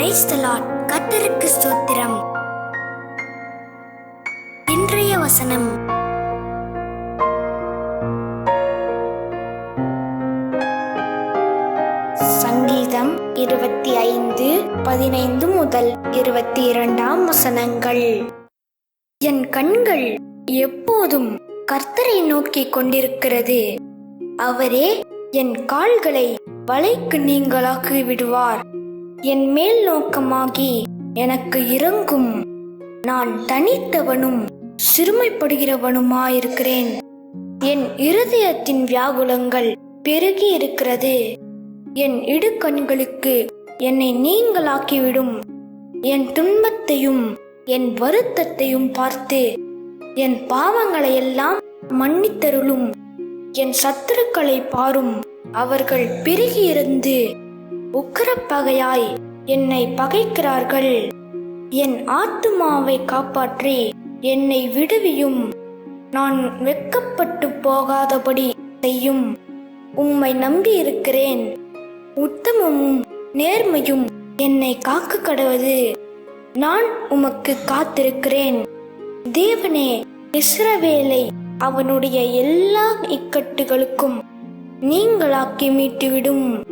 Praise the ஸ்தோத்திரம். இன்றைய வசனம். சங்கீதம் இருபத்தி ஐந்து பதினைந்து முதல் இருபத்தி இரண்டாம் வசனங்கள். என் கண்கள் எப்போதும் கர்த்தரை நோக்கி கொண்டிருக்கிறது. அவரே என் கால்களை வலைக்கு நீங்களாக்கி விடுவார் என் மேல் நோக்கமாகி எனக்கு இறங்கும் நான் தனித்தவனும் சிறுமைப்படுகிறவனுமாயிருக்கிறேன். என் இருதயத்தின் வியாகுலங்கள் பெருகி இருக்கிறது. என் இடுக்கண்களுக்கு என்னை நீங்களாக்கிவிடும். என் துன்பத்தையும் என் வருத்தத்தையும் பார்த்து என் பாவங்களையெல்லாம் மன்னித்தருளும். என் சத்துருக்களை பாரும். அவர்கள் பெருகியிருந்து உக்கிரப்பகையாய் என்னை பகைக்கிறார்கள். என் ஆத்துமாவை காப்பாற்றி என்னை விடுவியும். நான் வெக்கப்பட்டு போகாதபடி செய்யும். உம்மை நம்பி இருக்கிறேன் உத்தமமும் நேர்மையும் என்னை காக்க கடவது. நான் உமக்கு காத்திருக்கிறேன். தேவனே இஸ்ரவேலை அவனுடைய எல்லா இக்கட்டுகளுக்கும் நீங்களாக்கி மீட்டுவிடும்.